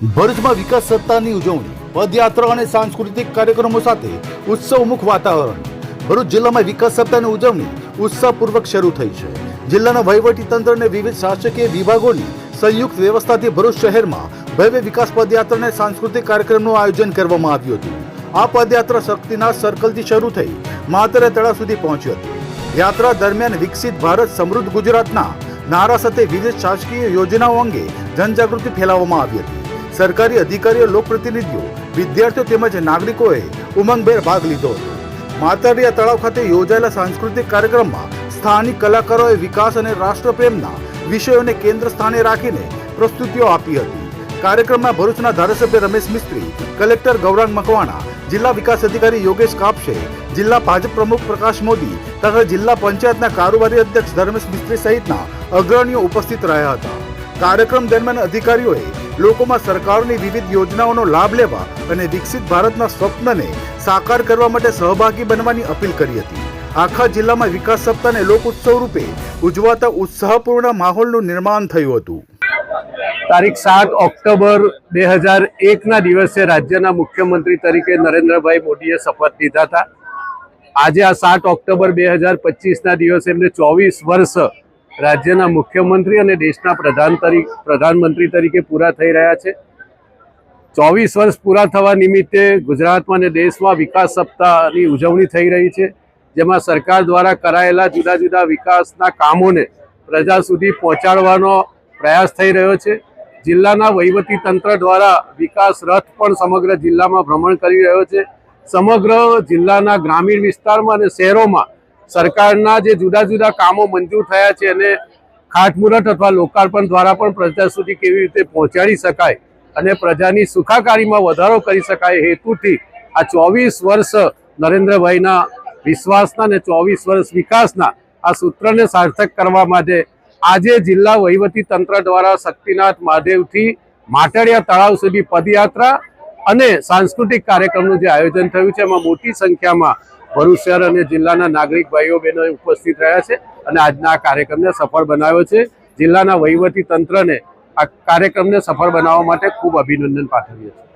ભરૂચમાં વિકાસ સપ્તાહની ઉજવણી, પદયાત્રા અને સાંસ્કૃતિક કાર્યક્રમો સાથે ઉત્સવમુખ વાતાવરણ. ભરૂચ જિલ્લામાં વિકાસ સપ્તાહની ઉજવણી ઉત્સાહપૂર્વક શરૂ થઈ છે. જિલ્લાના વહીવટી તંત્ર અને વિવિધ શાસકીય વિભાગોની સંયુક્ત વ્યવસ્થાથી ભરૂચ શહેરમાં ભવ્ય વિકાસ પદયાત્રા અને સાંસ્કૃતિક કાર્યક્રમનું આયોજન કરવામાં આવ્યું હતું. આ પદયાત્રા શક્તિનાથ સર્કલથી શરૂ થઈ માતરે તળા સુધી પહોંચી હતી. યાત્રા દરમિયાન વિકસિત ભારત સમૃદ્ધ ગુજરાતના નારા સાથે વિવિધ શાસકીય યોજનાઓ અંગે જનજાગૃતિ ફેલાવવામાં આવી હતી. સરકારી અધિકારીઓ, લોકપ્રતિનિધિઓ, વિદ્યાર્થીઓ તેમજ નાગરિકોએ ઉમંગભેર ભાગ લીધો. હતો માતરિયા તળાવ ખાતે યોજાયેલા સાંસ્કૃતિક કાર્યક્રમમાં સ્થાનિક કલાકારોએ વિકાસ અને રાષ્ટ્રપ્રેમના વિષયોને કેન્દ્ર સ્થાને રાખીને પ્રસ્તુતિઓ આપી હતી. કાર્યક્રમમાં ભરૂચના ધારાસભ્ય રમેશ મિસ્ત્રી, કલેક્ટર ગૌરાંગ મકવાણા, જિલ્લા વિકાસ અધિકારી યોગેશ કાપશે, જિલ્લા ભાજપ પ્રમુખ પ્રકાશ મોદી તથા જિલ્લા પંચાયતના કારોબારી અધ્યક્ષ ધર્મેશ મિસ્ત્રી સહિતના અગ્રણીઓ ઉપસ્થિત રહ્યા હતા. કાર્યક્રમ દરમિયાન અધિકારીઓએ લોકોમાં સરકારની વિવિધ યોજનાઓનો લાભ લેવા અને વિકસિત ભારતના સ્વપ્નને સાકાર કરવા માટે સહભાગી બનવાની અપીલ કરી હતી. આખા જિલ્લામાં વિકાસ સપ્તાહને લોક ઉત્સવ રૂપે ઉજવાતા ઉત્સાહપૂર્ણ માહોલનું નિર્માણ થયું હતું. તારીખ સાત ઓક્ટોબર બે હજાર એકના દિવસે રાજ્યના મુખ્યમંત્રી તરીકે નરેન્દ્રભાઈ મોદીએ શપથ લીધા હતા. આજે આ સાત ઓક્ટોબર બે હજાર પચીસના દિવસે એમને ચોવીસ વર્ષ રાજ્યના મુખ્યમંત્રી અને દેશના પ્રધાન તરીકે પ્રધાનમંત્રી તરીકે પૂરા થઈ રહ્યા છે. ચોવીસ વર્ષ પૂરા થવા નિમિત્તે ગુજરાતમાં અને દેશમાં વિકાસ સપ્તાહની ઉજવણી થઈ રહી છે, જેમાં સરકાર દ્વારા કરાયેલા જુદા જુદા વિકાસના કામોને પ્રજા સુધી પહોંચાડવાનો પ્રયાસ થઈ રહ્યો છે. જિલ્લાના વહીવટી તંત્ર દ્વારા વિકાસ રથ પણ સમગ્ર જિલ્લામાં ભ્રમણ કરી રહ્યો છે. સમગ્ર જિલ્લાના ગ્રામીણ વિસ્તારમાં અને શહેરોમાં સરકારના જે જુદા જુદા કામો મંજૂર થયા છે અને ખાટમુહૂર્ત અથવા લોકાર્પણ દ્વારા પણ પ્રજા સુધી કેવી રીતે પહોંચાડી શકાય અને પ્રજાની સુખાકારીમાં વધારો કરી શકાય હેતુથી આ ચોવીસ વર્ષ નરેન્દ્રભાઈના વિશ્વાસના અને ચોવીસ વર્ષ વિકાસના આ સૂત્રને સાર્થક કરવા માટે આજે જિલ્લા વહીવટી તંત્ર દ્વારા શક્તિનાથ મહાદેવથી માટડિયા તળાવ સુધી પદયાત્રા અને સાંસ્કૃતિક કાર્યક્રમનું જે આયોજન થયું છે, એમાં મોટી સંખ્યામાં ભરૂચ શહેર અને જિલ્લાના નાગરિક ભાઈઓ બહેનો ઉપસ્થિત રહ્યા છે અને આજના આ કાર્યક્રમને સફળ બનાવ્યો છે. જિલ્લાના વહીવટી તંત્રને આ કાર્યક્રમને સફળ બનાવવા માટે ખૂબ અભિનંદન પાઠવ્યું છીએ.